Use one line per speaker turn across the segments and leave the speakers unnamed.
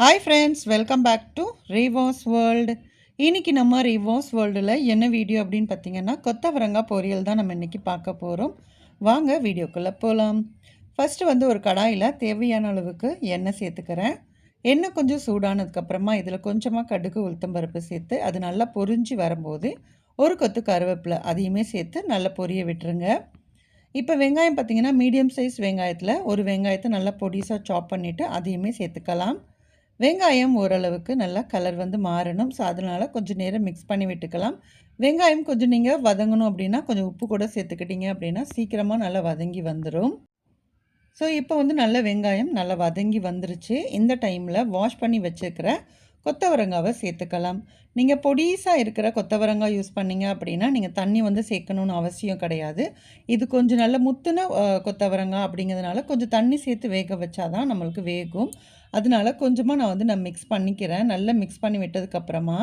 Hi friends welcome back to Rivos world இன்றைக்கி நம்ம ரிவோஸ் வேர்ல்டில் என்ன வீடியோ அப்படின்னு பார்த்தீங்கன்னா கொத்தவரங்காய் பொரியல் தான் நம்ம இன்றைக்கி பார்க்க போகிறோம் வாங்க வீடியோக்குள்ளே போகலாம் ஃபஸ்ட்டு வந்து ஒரு கடாயில் தேவையான அளவுக்கு எண்ணெய் சேர்த்துக்கிறேன். எண்ணெய் கொஞ்சம் சூடானதுக்கப்புறமா இதில் கொஞ்சமாக கடுகு உளுத்தம் பருப்பு சேர்த்து அது நல்லா பொரிஞ்சு வரும்போது ஒரு கொத்து கருவேப்பிலை அதையுமே சேர்த்து நல்லா பொரிய விட்டுருங்க. இப்போ வெங்காயம் பார்த்திங்கன்னா மீடியம் சைஸ் வெங்காயத்தில் ஒரு வெங்காயத்தை நல்லா பொடிசாக சாப் பண்ணிவிட்டு அதையுமே சேர்த்துக்கலாம். வெங்காயம் ஓரளவுக்கு நல்லா கலர் வந்து மாறணும். ஸோ அதனால் கொஞ்சம் நேரம் மிக்ஸ் பண்ணி விட்டுக்கலாம். வெங்காயம் கொஞ்சம் நீங்கள் வதங்கணும் அப்படின்னா கொஞ்சம் உப்பு கூட சேர்த்துக்கிட்டீங்க அப்படின்னா சீக்கிரமாக நல்லா வதங்கி வந்துடும் ஸோ இப்போ வந்து நல்ல வெங்காயம் நல்லா வதங்கி வந்துருச்சு. இந்த டைமில் வாஷ் பண்ணி வச்சுருக்கிற கொத்தவரங்காவை சேர்த்துக்கலாம். நீங்கள் பொடிசாக இருக்கிற கொத்தவரங்காய் யூஸ் பண்ணிங்க அப்படின்னா நீங்கள் தண்ணி வந்து சேர்க்கணுன்னு அவசியம் கிடையாது. இது கொஞ்சம் நல்ல முத்துன கொத்தவரங்காய் அப்படிங்கிறதுனால கொஞ்சம் தண்ணி சேர்த்து வேக வச்சா தான் நம்மளுக்கு வேகும். அதனால கொஞ்சமாக நான் வந்து நான் மிக்ஸ் பண்ணிக்கிறேன். நல்லா மிக்ஸ் பண்ணி விட்டதுக்கப்புறமா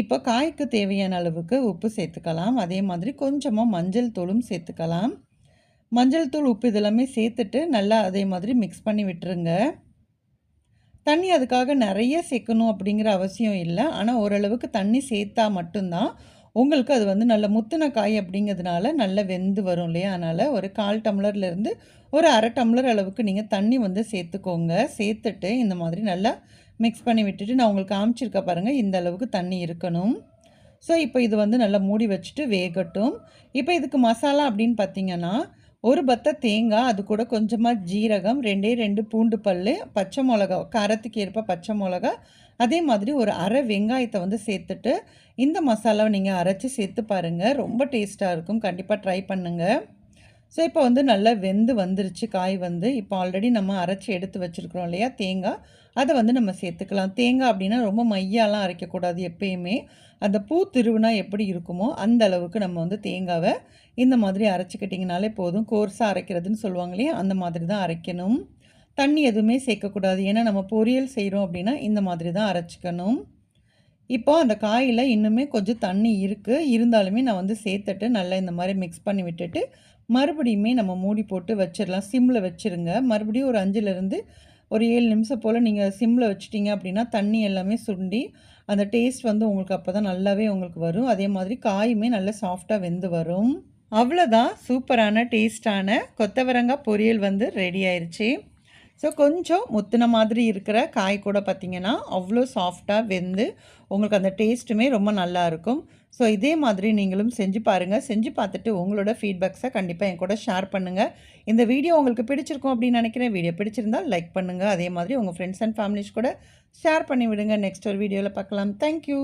இப்போ காய்க்கு தேவையான அளவுக்கு உப்பு சேர்த்துக்கலாம். அதே மாதிரி கொஞ்சமாக மஞ்சள் தூளும் சேர்த்துக்கலாம். மஞ்சள் தூள் உப்பு இதெல்லாமே சேர்த்துட்டு நல்லா அதே மாதிரி மிக்ஸ் பண்ணி விட்டுருங்க. தண்ணி அதுக்காக நிறைய சேர்க்கணும் அப்படிங்கிற அவசியம் இல்லை. ஆனால் ஓரளவுக்கு தண்ணி சேர்த்தா மட்டும்தான் உங்களுக்கு அது வந்து நல்ல முத்தின காய் அப்படிங்கிறதுனால நல்ல வெந்து வரும் இல்லையா? அதனால் ஒரு கால் டம்ளர்லேருந்து ஒரு அரை டம்ளர் அளவுக்கு நீங்கள் தண்ணி வந்து சேர்த்துக்கோங்க. சேர்த்துட்டு இந்த மாதிரி நல்லா மிக்ஸ் பண்ணி விட்டுட்டு நான் உங்களுக்கு காமிச்சிருக்க பாருங்கள் இந்த அளவுக்கு தண்ணி இருக்கணும். ஸோ இப்போ இது வந்து நல்லா மூடி வச்சுட்டு வேகட்டும். இப்போ இதுக்கு மசாலா அப்படின்னு பார்த்தீங்கன்னா ஒரு பத்த தேங்காய் அது கூட கொஞ்சமாக ஜீரகம் ரெண்டே ரெண்டு பூண்டு பல் பச்சை மிளகா காரத்துக்கு ஏற்ப பச்சை மிளகா அதே மாதிரி ஒரு அரை வெங்காயத்தை வந்து சேர்த்துட்டு இந்த மசாலாவை நீங்கள் அரைச்சி சேர்த்து பாருங்கள் ரொம்ப டேஸ்ட்டாக இருக்கும். கண்டிப்பாக ட்ரை பண்ணுங்கள் ஸோ இப்போ வந்து நல்லா வெந்து வந்துருச்சு காய் வந்து. இப்போ ஆல்ரெடி நம்ம அரைச்சி எடுத்து வச்சுருக்குறோம் இல்லையா தேங்காய். அதை வந்து நம்ம சேர்த்துக்கலாம். தேங்காய் அப்படின்னா ரொம்ப மையாலாம் அரைக்கக்கூடாது எப்பயுமே. அந்த பூ திருவுனா எப்படி இருக்குமோ அந்த அளவுக்கு நம்ம வந்து தேங்காவை இந்த மாதிரி அரைச்சிக்கிட்டிங்கனாலே போதும். கோர்ஸாக அரைக்கிறதுன்னு சொல்லுவாங்க இல்லையா அந்த மாதிரி தான் அரைக்கணும். தண்ணி எதுவுமே சேர்க்கக்கூடாது. ஏன்னா நம்ம பொரியல் செய்கிறோம் அப்படின்னா இந்த மாதிரி தான் அரைச்சிக்கணும். இப்போ அந்த காயில் இன்னுமே கொஞ்சம் தண்ணி இருக்குது இருந்தாலுமே நான் வந்து சேர்த்துட்டு நல்லா இந்த மாதிரி மிக்ஸ் பண்ணி விட்டுட்டு மறுபடியுமே நம்ம மூடி போட்டு வச்சிடலாம். சிம்மில் வச்சுருங்க. மறுபடியும் ஒரு அஞ்சுலேருந்து ஒரு ஏழு நிமிஷம் போல் நீங்கள் சிம்மில் வச்சிட்டிங்க அப்படின்னா தண்ணி எல்லாமே சுண்டி அந்த டேஸ்ட் வந்து உங்களுக்கு அப்போ தான் நல்லாவே உங்களுக்கு வரும். அதே மாதிரி காயுமே நல்லா சாஃப்டாக வெந்து வரும். அவ்வளோதான் சூப்பரான டேஸ்டான கொத்தவரங்காய் பொரியல் வந்து ரெடி ஆயிடுச்சு ஸோ கொஞ்சம் முத்தின மாதிரி இருக்கிற காய் கூட பார்த்திங்கன்னா அவ்வளோ சாஃப்டாக வெந்து உங்களுக்கு அந்த டேஸ்ட்டுமே ரொம்ப நல்லாயிருக்கும் ஸோ இதே மாதிரி நீங்களும் செஞ்சு பாருங்கள் செஞ்சு பார்த்துட்டு உங்களோட ஃபீட்பேக்ஸை கண்டிப்பாக என் கூட ஷேர் பண்ணுங்கள் இந்த வீடியோ உங்களுக்கு பிடிச்சிருக்கும் அப்படின்னு நினைக்கிறேன். வீடியோ பிடிச்சிருந்தால் லைக் பண்ணுங்கள் அதே மாதிரி உங்கள் ஃப்ரெண்ட்ஸ் அண்ட் ஃபேமிலிஸ் கூட ஷேர் பண்ணி விடுங்க நெக்ஸ்ட் ஒரு வீடியோவில் பார்க்கலாம். தேங்க்யூ